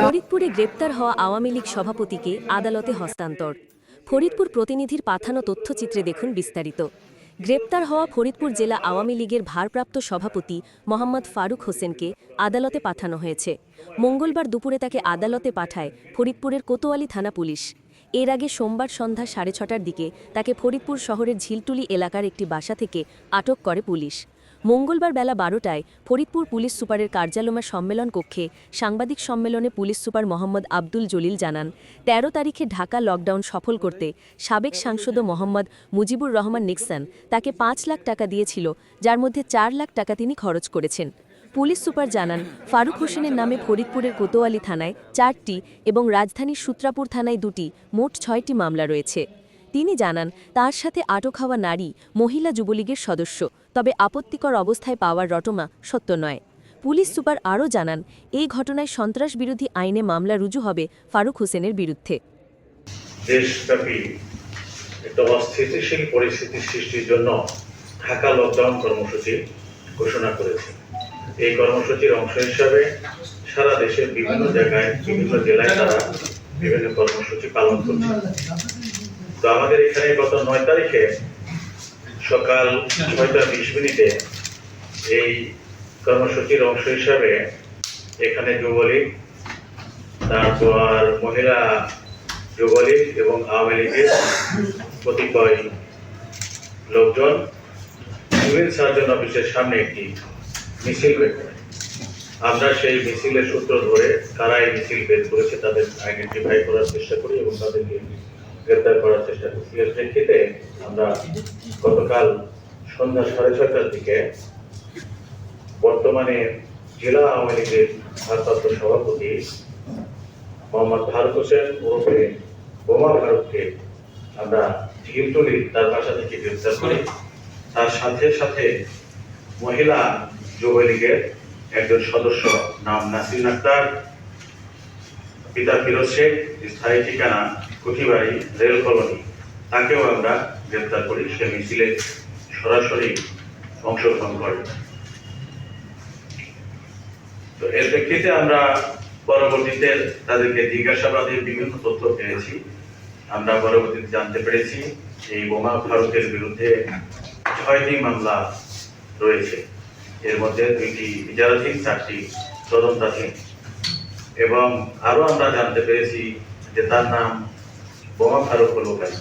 ফরিদপুরে গ্রেপ্তার হওয়া আওয়ামী লীগ সভাপতিকে আদালতে হস্তান্তর। ফরিদপুর প্রতিনিধির পাঠানো তথ্যচিত্রে দেখুন বিস্তারিত। গ্রেপ্তার হওয়া ফরিদপুর জেলা আওয়ামী লীগের ভারপ্রাপ্ত সভাপতি মোহাম্মদ ফারুক হোসেনকে আদালতে পাঠানো হয়েছে। মঙ্গলবার দুপুরে তাকে আদালতে পাঠায় ফরিদপুরের কোতোয়ালি থানা পুলিশ। এর আগে সোমবার সন্ধ্যা সাড়ে ছটার দিকে তাকে ফরিদপুর শহরের ঝিলটুলি এলাকার একটি বাসা থেকে আটক করে পুলিশ। মঙ্গলবার বেলা বারোটায় ফরিদপুর পুলিশ সুপারের কার্যালমা সম্মেলন কক্ষে সাংবাদিক সম্মেলনে পুলিশ সুপার মোহাম্মদ আব্দুল জলিল জানান ১৩ তারিখে ঢাকা লকডাউন সফল করতে সাবেক সাংসদ মোহাম্মদ মুজিবুর রহমান নিক্সন তাকে পাঁচ লাখ টাকা দিয়েছিল, যার মধ্যে চার লাখ টাকা তিনি খরচ করেছেন। পুলিশ সুপার জানান, ফারুক হোসেনের নামে ফরিদপুরের কোতোয়ালি থানায় চারটি এবং রাজধানীর সূত্রাপুর থানায় দুটি, মোট ছয়টি মামলা রয়েছে। তিনি জানান, তার সাথে আটক হওয়া নারী মহিলা যুবলীগের সদস্য, তবে আপত্তিকর অবস্থায় পাওয়ার রটনা সত্য নয়। পুলিশ সুপার আরও জানান, এই ঘটনায় সন্ত্রাস বিরোধী আইনে মামলা রুজু হবে ফারুক হোসেনের বিরুদ্ধে। এই কর্মসূচির অংশ হিসাবে সারা দেশের বিভিন্ন জায়গায়, বিভিন্ন জেলায় তারা বিভিন্ন কর্মসূচি পালন করছে। তো আমাদের এখানে গত নয় তারিখে সকাল ছয়টা বিশ মিনিটে এই কর্মসূচির অংশ হিসাবে এখানে যুবলীগ তারপর মহিলা যুবলীগ এবং আওয়ামী লীগের কতিপয় লোকজন সিভিল সার্জন অফিসের সামনে একটি মিছিল বের করে। আমরা সেই মিছিলের সূত্র ধরে কারা এই মিছিল বের করেছে তাদের আইডেন্টিফাই করার চেষ্টা করি এবং তাদেরকে গ্রেপ্তার করার চেষ্টা করি এর প্রেক্ষিতে আমরা গতকাল সন্ধ্যা সাড়ে ছয়টার দিকে বর্তমানে জেলা আওয়ামী লীগের ভারপ্রাপ্ত সভাপতি মোহাম্মদ ফারুক হোসেন ওরফে বোমা ফারুককে আমরা ঢিলটুলি তার বাসা থেকে গ্রেফতার করি। তার সাথে সাথে মহিলা যুবলীগের একজন সদস্য নাম নাসির আক্তার পিতা ফিরোজ শেখ, স্থায়ী ঠিকানা কুঠিবাড়ি রেল কলোনি, তাকেও আমরা গ্রেফতার করি। সে মিছিলে সরাসরি অংশগ্রহণ করে। তো এর প্রেক্ষিতে আমরা পরবর্তীতে তাদেরকে জিজ্ঞাসাবাদের বিভিন্ন তথ্য পেয়েছি। আমরা পরবর্তীতে জানতে পেরেছি এই বোমা ফারুকের বিরুদ্ধে ছয়টি মামলা রয়েছে। এর মধ্যে দুইটি বিচারাধীন, চারটি তদন্তাধীন। এবং আরও আমরা জানতে পেরেছি যে তার নাম বোমা ফারুক হলো কেন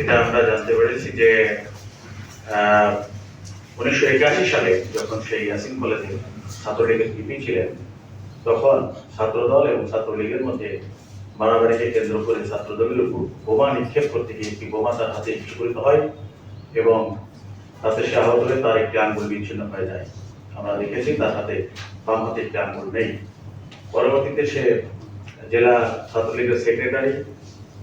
এটা আমরা জানতে পেরেছি যে উনিশশো একাশি সালে যখন সেই ইয়াসিন কলেজে ছাত্রলীগের পিপি ছিলেন, তখন ছাত্রদল এবং ছাত্রলীগের মধ্যে মারামারিকে কেন্দ্র করে ছাত্রদলের উপর বোমা নিক্ষেপ করতে গিয়ে একটি বোমা তার হাতে বিস্ফোরিত হয় এবং তাতে সে আহত হয়ে তার একটি আঙ্গুল বিচ্ছিন্ন হয়ে যায়। আমরা দেখেছি তার হাতে বাম হাতে একটি আঙ্গুল নেই। পরবর্তীতে সে জেলা ছাত্রলীগের সেক্রেটারি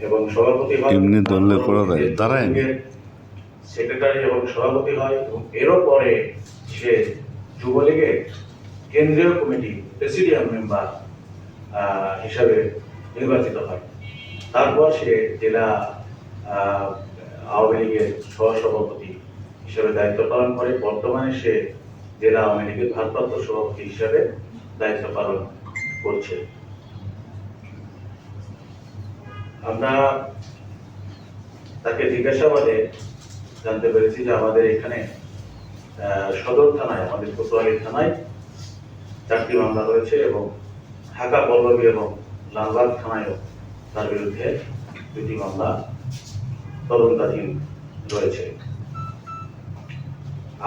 এবং সভাপতি হয় এমনি দলে করা যায়, দাঁড়ায় সেক্রেটারি এবং সভাপতি হয় এবং এরও পরে সে যুবলীগের কেন্দ্রীয় কমিটি প্রেসিডিয়াম মেম্বার হিসাবে নির্বাচিত হয়। তারপর সে জেলা আওয়ামী লীগের সহসভাপতি হিসেবে দায়িত্ব পালন করে। বর্তমানে সে জেলা আওয়ামী লীগের ভারপ্রাপ্ত সভাপতি হিসেবে দায়িত্ব পালন করছে। আমরা তাকে জিজ্ঞাসাবাদে জানতে পেরেছি যে আমাদের এখানে সদর থানায়, আমাদের কোতোয়ালি থানায় চারটি মামলা রয়েছে এবং ঢাকা, পল্লবী এবং লালবাগ থানায়ও তার বিরুদ্ধে দুটি মামলা তদন্তাধীন রয়েছে।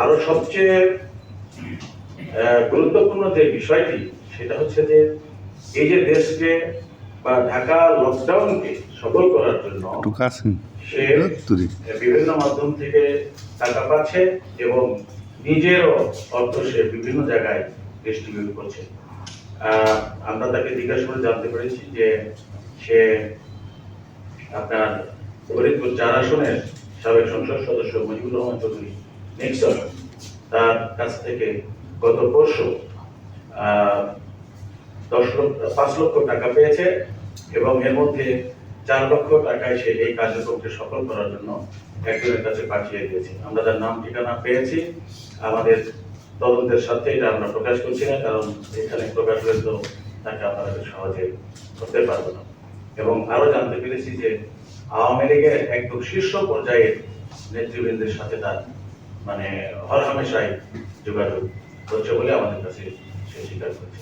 আরও সবচেয়ে গুরুত্বপূর্ণ যে বিষয়টি, সেটা হচ্ছে যে এই যে দেশকে বা ঢাকা লকডাউনকে সফল করার জন্য সে বিভিন্ন মাধ্যম থেকে টাকা পাচ্ছে এবং নিজেরও অর্থ সে বিভিন্ন জায়গায় ডিস্ট্রিবিউট করছে। আমরা তাকে জিজ্ঞাসা করে জানতে পেরেছি যে সে আপনার ফরিদপুর চার আসনের সাবেক সংসদ সদস্য মুজিবুর রহমান চৌধুরী নিক্সন তার কাছ থেকে গত পরশু আহ, দশ লক্ষ, পাঁচ লক্ষ টাকা পেয়েছে এবং এর মধ্যে চার লক্ষ টাকায় সে এই কার্যক্রমকে সফল করার জন্য একজনের কাছে পাঠিয়ে দিয়েছে। আমরা তার নাম, ঠিকানা পেয়েছি। আমাদের তদন্তের সাথে এটা আমরা প্রকাশ করছি না, কারণ এখানে প্রকাশ হলে তো তাকে আপনারা সহজে করতে পারব না। এবং আরও জানতে পেরেছি যে আওয়ামী লীগের একদম শীর্ষ পর্যায়ের নেতৃবৃন্দের সাথে তার মানে হরহামেশাই যোগাযোগ করছে বলে আমাদের কাছে সে স্বীকার করছে।